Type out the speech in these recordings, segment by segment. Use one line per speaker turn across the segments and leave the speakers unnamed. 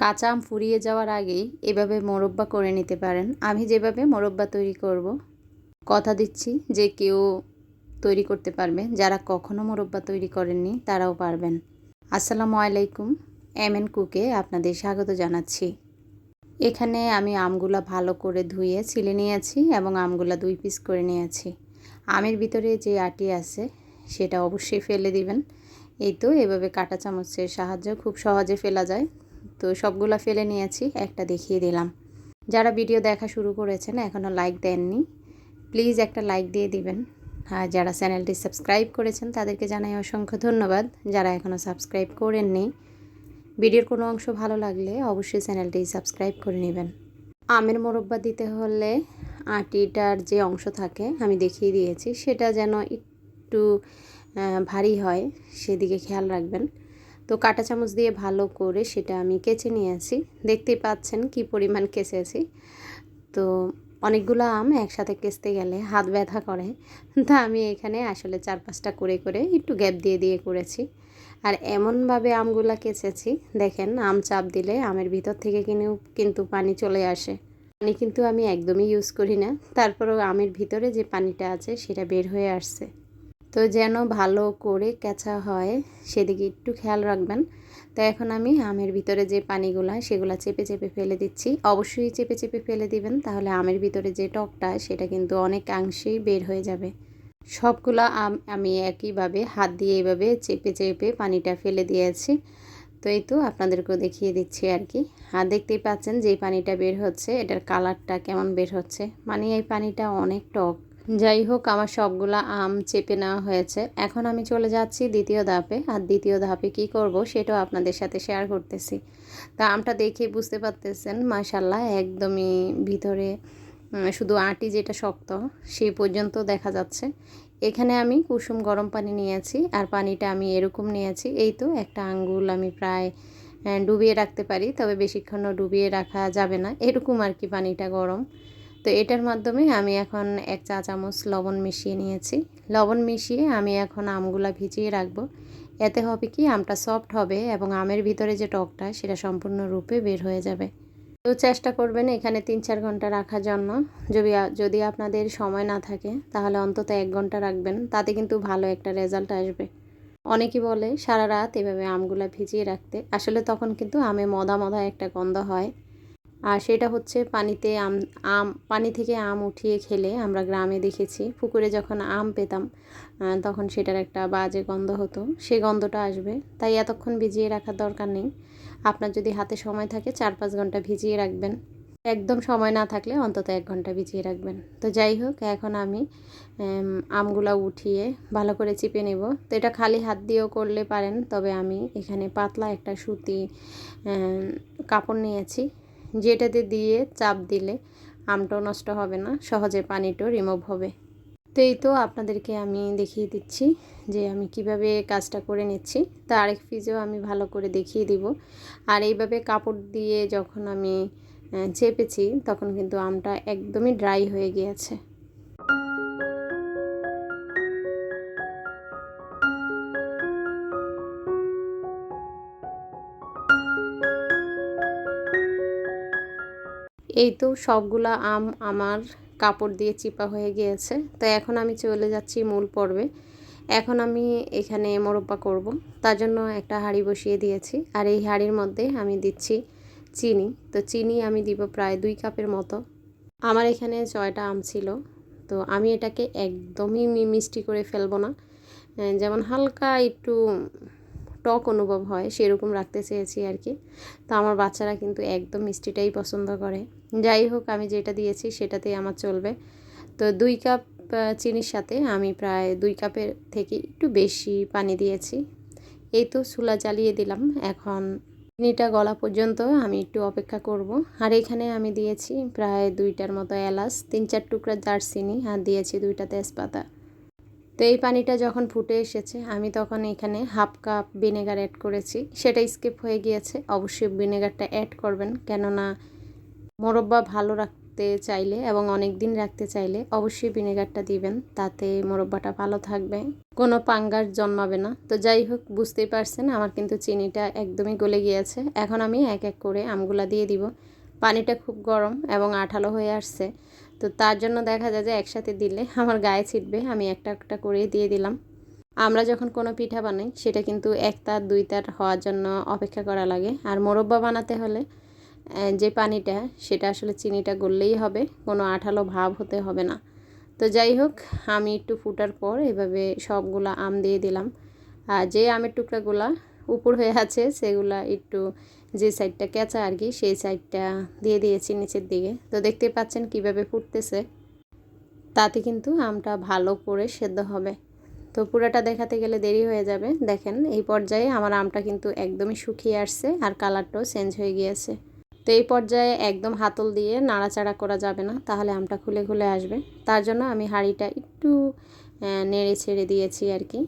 কাঁচা আম ফুরিয়ে যাওয়ার আগেই এভাবে মোরব্বা করে নিতে পারেন। আমি যেভাবে মোরব্বা তৈরি করব, কথা দিচ্ছি যে কেউ তৈরি করতে পারবে। যারা কখনো মোরব্বা তৈরি করেননি, তারাও পারবেন। আসসালামু আলাইকুম, এম এন কুকে আপনাদের স্বাগত জানাচ্ছি। এখানে আমি আমগুলা ভালো করে ধুয়ে ছিলে নিয়েছি এবং আমগুলা দুই পিস করে নিয়েছি। আমের ভিতরে যে আটি আছে, সেটা অবশ্যই ফেলে দিবেন। এই তো এভাবে কাঁটা চামচের সাহায্যে খুব সহজে ফেলা যায়। তো সবগুলো ফেলে নিয়েছি, একটা দেখিয়ে দিলাম। যারা ভিডিও দেখা শুরু করেছেন এখনও লাইক দেননি, প্লিজ একটা লাইক দিয়ে দিবেন। আর যারা চ্যানেলটি সাবস্ক্রাইব করেছেন, তাদেরকে জানাই অসংখ্য ধন্যবাদ। যারা এখনও সাবস্ক্রাইব করেননি, ভিডিওর কোনো অংশ ভালো লাগলে অবশ্যই চ্যানেলটি সাবস্ক্রাইব করে নেবেন। আমের মোরব্বা দিতে হলে আটিটার যে অংশ থাকে, আমি দেখিয়ে দিয়েছি, সেটা যেন একটু ভারী হয়, সেদিকে খেয়াল রাখবেন। তো কাঁটা চামচ দিয়ে ভালো করে সেটা আমি কেচে নিয়ে নিয়েছি দেখতেই পাচ্ছেন কি পরিমাণ কেচেছি। তো অনেকগুলো আম একসাথে কেচতে গেলে হাত ব্যথা করে। তা আমি এখানে আসলে চার পাঁচটা করে করে একটু গ্যাপ দিয়ে দিয়ে করেছি। আর এমনভাবে আমগুলা কেচেছি, দেখেন আম চাপ দিলে আমের ভিতর থেকে কিনেও কিন্তু পানি চলে আসে। পানি কিন্তু আমি একদমই ইউজ করি না। তারপরেও আমের ভিতরে যে পানিটা আছে সেটা বের হয়ে আসছে। তো যেন ভালো করে কেঁচা হয়, সেদিকে একটু খেয়াল রাখবেন। তো এখন আমি আমের ভিতরে যে পানিগুলা, সেগুলো চেপে চেপে ফেলে দিচ্ছি। অবশ্যই চেপে চেপে ফেলে দিবেন, তাহলে আমের ভিতরে যে টকটা, সেটা কিন্তু অনেকাংশেই বের হয়ে যাবে। সবগুলো আম আমি একইভাবে হাত দিয়ে এইভাবে চেপে চেপে পানিটা ফেলে দিয়েছি। তো এই তো আপনাদেরকেও দেখিয়ে দিচ্ছি আর কি। আর দেখতেই পাচ্ছেন যেই পানিটা বের হচ্ছে, এটার কালারটা কেমন বের হচ্ছে। মানে এই পানিটা অনেক টক। যাই হোক, আমার সবগুলা আম চেপে নেওয়া হয়েছে। এখন আমি চলে যাচ্ছি দ্বিতীয় ধাপে। আর দ্বিতীয় ধাপে কি করব সেটাও আপনাদের সাথে শেয়ার করতেছি। তা আমটা দেখে বুঝতে পারতেছেন মাশাল্লাহ একদমই ভিতরে শুধু আটি যেটা শক্ত, সেই পর্যন্ত দেখা যাচ্ছে। এখানে আমি কুসুম গরম পানি নিয়েছি, আর পানিটা আমি এরকম নিয়েছি। এই তো একটা আঙ্গুল আমি প্রায় ডুবিয়ে রাখতে পারি, তবে বেশিক্ষণও ডুবিয়ে রাখা যাবে না। এরকম আর কি পানিটা গরম। তো এটার মাধ্যমে আমি এখন এক চা চামচ লবণ মিশিয়ে নিয়েছি। লবণ মিশিয়ে আমি এখন আমগুলা ভিজিয়ে রাখব। এতে হবে কি, আমটা সফট হবে এবং আমের ভিতরে যে টকটা, সেটা সম্পূর্ণরূপে বের হয়ে যাবে। তো চেষ্টা করবেন এখানে তিন চার ঘণ্টা রাখার জন্য। যদি যদি আপনাদের সময় না থাকে, তাহলে অন্তত এক ঘণ্টা রাখবেন। তাতে কিন্তু ভালো একটা রেজাল্ট আসবে। অনেকেই বলে, সারা রাত এভাবে আমগুলা ভিজিয়ে রাখতে। আসলে তখন কিন্তু আমে মদা মদা একটা গন্ধ হয়। আর সেটা হচ্ছে পানিতে আম আম, পানি থেকে আম উঠিয়ে খেলে আমরা গ্রামে দেখেছি, পুকুরে যখন আম পেতাম তখন সেটার একটা বাজে গন্ধ হতো। সে গন্ধটা আসবে। তাই এতক্ষণ ভিজিয়ে রাখার দরকার নেই। আপনার যদি হাতে সময় থাকে, চার পাঁচ ঘণ্টা ভিজিয়ে রাখবেন। একদম সময় না থাকলে অন্তত এক ঘণ্টা ভিজিয়ে রাখবেন। তো যাই হোক, এখন আমি আমগুলা উঠিয়ে ভালো করে চিপে নেব। তো এটা খালি হাত দিয়েও করলে পারেন, তবে আমি এখানে পাতলা একটা সুতি কাপড় নিয়েছি। যেটাতে দিয়ে চাপ দিলে আমটাও নষ্ট হবে না, সহজে পানিটাও রিমুভ হবে। তো এই তো আপনাদেরকে আমি দেখিয়ে দিচ্ছি যে আমি কীভাবে কাজটা করে নিচ্ছি। তা আরেক পিজেও আমি ভালো করে দেখিয়ে দিব। আর এইভাবে কাপড় দিয়ে যখন আমি চেপেছি, তখন কিন্তু আমটা একদমই ড্রাই হয়ে গিয়েছে। এই তো সবগুলা আম আমার কাপড় দিয়ে চিপা হয়ে গিয়েছে। তো এখন আমি চলে যাচ্ছি মূল পর্বে। এখন আমি এখানে মোরব্বা করব। তার জন্য একটা হাঁড়ি বসিয়ে দিয়েছি। আর এই হাঁড়ির মধ্যে আমি দিচ্ছি চিনি। তো চিনি আমি দিব প্রায় দুই কাপের মতো। আমার এখানে জয়টা আম ছিল। তো আমি এটাকে একদমই মিষ্টি করে ফেলব না। যেমন হালকা একটু টক অনুভব হয়, সেরকম রাখতে চেয়েছি আর কি। তো আমার বাচ্চারা কিন্তু একদম মিষ্টিটাই পছন্দ করে। যাই হোক, আমি যেটা দিয়েছি সেটাতেই আমার চলবে। তো দুই কাপ চিনির সাথে আমি প্রায় দুই কাপের থেকে একটু বেশি পানি দিয়েছি। এই তো চুলা জ্বালিয়ে দিলাম। এখন চিনিটা গলা পর্যন্ত আমি একটু অপেক্ষা করব। আর এখানে আমি দিয়েছি প্রায় দুইটার মতো এলাচ, তিন চার টুকরা দারচিনি, আর দিয়েছি দুইটা তেজপাতা। তো এই পানিটা যখন ফুটে এসেছে, আমি তখন এখানে হাফ কাপ ভিনেগার অ্যাড করেছি। সেটা স্কিপ হয়ে গিয়েছে। অবশ্যই ভিনেগারটা অ্যাড করবেন। কেননা মোরব্বা ভালো রাখতে চাইলে এবং অনেক দিন রাখতে চাইলে অবশ্যই ভিনেগারটা দিবেন। তাতে মোরব্বাটা ভালো থাকবে। কোনো পাঙ্গাস জন্মাবে না। তো যাই হোক, বুঝতেই পারছেন, আমার কিন্তু চিনিটা একদমই গলে গিয়েছে। এখন আমি এক এক করে আমগুলা দিয়ে দিব। পানিটা খুব গরম এবং আঠালো হয়ে আসছে। তো তার জন্য দেখা যায় যে একসাথে দিলে আমার গায়ে ছিটবে, আমি একটা একটা করে দিয়ে দিলাম। আমরা যখন কোনো পিঠা বানাই, সেটা কিন্তু এক তার, দুই তার হওয়ার জন্য অপেক্ষা করা লাগে। আর মোরব্বা বানাতে হলে যে পানিটা, সেটা আসলে চিনিটা গললেই হবে, কোনো আঠালো ভাব হতে হবে না। তো যাই হোক, আমি একটু ফুটার পর এভাবে সবগুলা আম দিয়ে দিলাম। আর যে আমের টুকরাগুলা উপর হয়ে আছে, সেগুলা একটু যে সাইডটা কেঁচা আর কি, সেই সাইডটা দিয়ে দিয়েছি নিচের দিকে। তো দেখতে পাচ্ছেন কীভাবে ফুটতেছে। তাতে কিন্তু আমটা ভালো করে সেদ্ধ হবে। তো পুরোটা দেখাতে গেলে দেরি হয়ে যাবে। দেখেন, এই পর্যায়ে আমার আমটা কিন্তু একদমই শুকিয়ে আসছে আর কালারটাও চেঞ্জ হয়ে গিয়েছে। তো এই পর্যায়ে একদম হাতল দিয়ে নাড়াচাড়া করা যাবে না, তাহলে আমটা খুলে খুলে আসবে। তার জন্য আমি হাঁড়িটা একটু নেড়ে ছেড়ে দিয়েছি আর কি।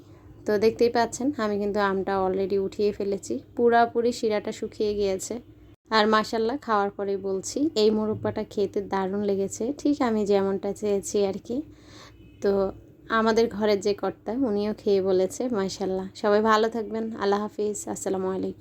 তো দেখতেই পাচ্ছেন, আমি কিন্তু আমটা অলরেডি উঠিয়ে ফেলেছি। পুরাপুরি শিরাটা শুকিয়ে গিয়েছে। আর মাসাল্লাহ খাওয়ার পরে বলছি, এই মোরব্বাটা খেতে দারুণ লেগেছে। ঠিক আমি যেমনটা চেয়েছি আর কি। তো আমাদের ঘরের যে কর্তা, উনিও খেয়ে বলেছে মাসাল্লাহ সবাই ভালো থাকবেন, আল্লাহ হাফিজ, আসসালামু আলাইকুম।